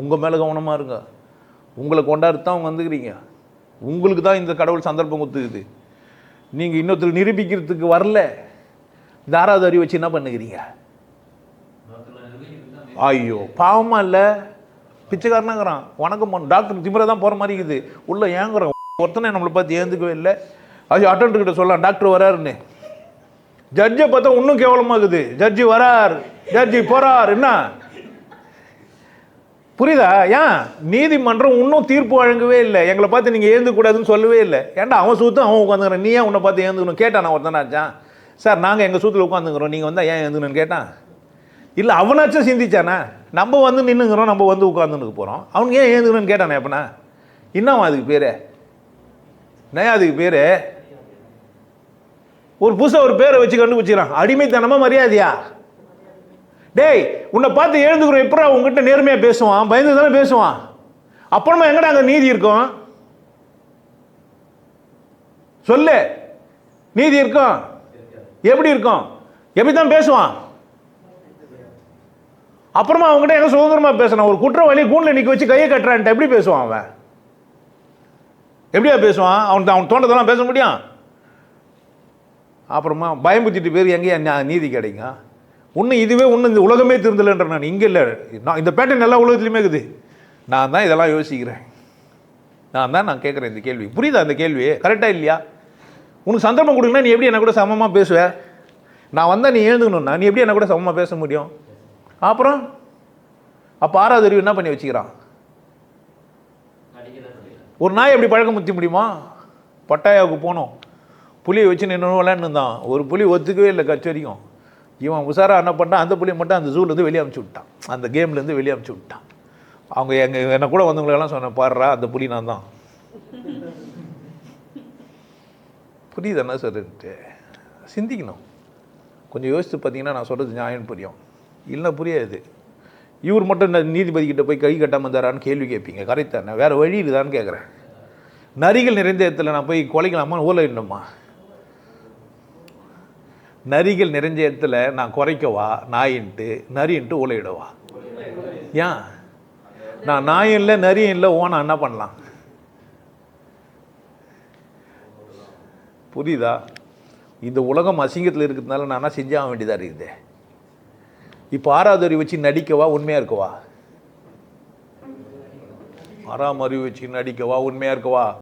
உங்கள் மேலே கவனமாக இருங்க. உங்களை கொண்டாடி தான் அவங்க வந்துக்கிறீங்க. உங்களுக்கு தான் இந்த கடவுள் சந்தர்ப்பம் கொடுத்துக்குது. நீங்கள் இன்னொருத்தர் நிரூபிக்கிறதுக்கு வரல. இந்த ஆறாவது அறிவு வச்சு என்ன பண்ணுகிறீங்க? ஐயோ பாவமாக இல்லை. பிச்சைக்காரனாங்கிறான். வணக்கம் பண்ண. டாக்டர் திமிரை தான் போகிற மாதிரி இருக்குது. உள்ள ஏங்குறான். ஒருத்தனை நம்மளை பார்த்து ஏந்துக்கவே இல்லை. அது அட்டன்ட் கிட்ட சொல்லலாம். டாக்டர் வராருன்னு. ஜட்ஜை பார்த்தா இன்னும் கேவலமாக இருக்குது. ஜட்ஜி வரார். ஜட்ஜி போறார். என்ன? புரியுதா? ஏன்? நீதிமன்றம் இன்னும் தீர்ப்பு வழங்கவே இல்லை. எங்களை பார்த்து நீங்கள் ஏந்துக்கூடாதுன்னு சொல்லவே இல்லை. ஏன்டா அவன் சூத்து அவன் உட்காந்துக்கிறேன். நீ ஏன் உன்னை பார்த்து ஏந்துக்கணும்? கேட்டான் நான் ஒருத்தனாச்சான் சார் நாங்கள் எங்கள் சூத்தில் உட்காந்துக்கிறோம். நீங்கள் வந்தால் ஏன் ஏந்துக்கணும்னு கேட்டான்? இல்லை அவனாச்சும் சிந்திச்சானா? நம்ம வந்து நின்றுங்கிறோம் நம்ம வந்து உட்காந்துன்னு போகிறோம் அவனுக்கு ஏன் ஏந்துக்கணும்னு கேட்டானே எப்பனா? என்னவா அதுக்கு பேர்? என்ன அதுக்கு பேர்? ஒரு புதுசாக ஒரு பேரை வச்சு கண்டுபிடிச்சிக்கிறான். அடிமைத்தனமாக மரியாதையா? டேய் உன்னை பார்த்து எழுந்துக்கிறோம். எப்படா உங்ககிட்ட நேர்மையாக பேசுவான்? பயந்து தானே பேசுவான்? அப்புறமா எங்கடா அங்கே நீதி இருக்கும்? சொல்லு. நீதி இருக்கும். எப்படி இருக்கும்? எப்படி தான் பேசுவான்? அப்புறமா அவங்ககிட்ட எங்க சுதந்திரமா பேசணும் ஒரு குற்றவாளி கூண்டில் நிற்க வச்சு கையை கட்டுறான்ட்டு எப்படி பேசுவான் அவன்? எப்படியா பேசுவான்? அவன் அவன் தோன்றதெல்லாம் பேச முடியும்? அப்புறமா பயம்புத்திட்டு பேர் எங்கேயா நீதி கிடைக்கும்? ஒன்று இதுவே ஒன்று இந்த உலகமே திருந்தலைன்ற நான். இங்கே இல்லை. நான் இந்த பேட்டர்ன் எல்லா உலகத்துலையுமே இருக்குது. நான் தான் இதெல்லாம் யோசிக்கிறேன். நான் தான் நான் கேட்குறேன் இந்த கேள்வி. புரியுதா இந்த கேள்வி கரெக்டாக இல்லையா? உனக்கு சந்தர்ப்பம் கொடுங்கன்னா நீ எப்படி என்ன கூட சமமாக பேசுவ? நான் வந்தால் நீ எழுந்துக்கணும்னா நீ எப்படி என்ன கூட சமமாக பேச முடியும்? அப்புறம்? அப்போ ஆறாவது அறிவு என்ன பண்ணி வச்சுக்கிறான்? ஒரு நாய் எப்படி பழக்கம் முத்தி முடியுமா? பட்டாயாவுக்கு போனோம். புளியை வச்சு நின்று விளையாண்டுருந்தான் ஒரு புலி ஒத்துக்கவே இல்லை கட்சி இவன் உஷாராக என்ன பண்ணால் அந்த புலியை மட்டும் அந்த ஜூலேருந்து வெளியே அமுச்சு விட்டான். அந்த கேம்லேருந்து வெளியே அமுச்சு விட்டான். அவங்க எங்கள் என்னை கூட வந்தவங்களெல்லாம் சொன்னேன் பாடுறா அந்த புலி நான் தான். புரியுது என்ன சொல்லிட்டு சிந்திக்கணும். கொஞ்சம் யோசித்து பார்த்தீங்கன்னா நான் சொல்கிறது நியாயம் புரியும். இல்லை புரியாது. இவர் மட்டும் இந்த நீதிபதி கிட்டே போய் கை கட்டாமல் தரான்னு கேள்வி கேட்பீங்க. கரெக்ட் வேறு வழி இருக்குதான்னு கேட்குறேன் நரிகள் நிறைந்த இடத்துல நான் போய் கொலைக்கலாமா ஊழலிடணுமா நரிகள் நிறைஞ்ச இடத்துல நான் குறைக்கவா? நாயின்ட்டு. நரின்ட்டு ஊழையிடவா ஏன்? நான் நாயும் இல்லை நரியும் இல்லை ஓனா என்ன பண்ணலாம்? புரியுதா? இந்த உலகம் அசிங்கத்தில் இருக்கிறதுனால நான் என்ன செஞ்சாக வேண்டியதாக இருக்குது? இப்போ ஆறாவது அறிவு வச்சு நடிக்கவா உண்மையாக இருக்கவா? ஆறாம் அறிவு வச்சு நடிக்கவா உண்மையாக இருக்கவா?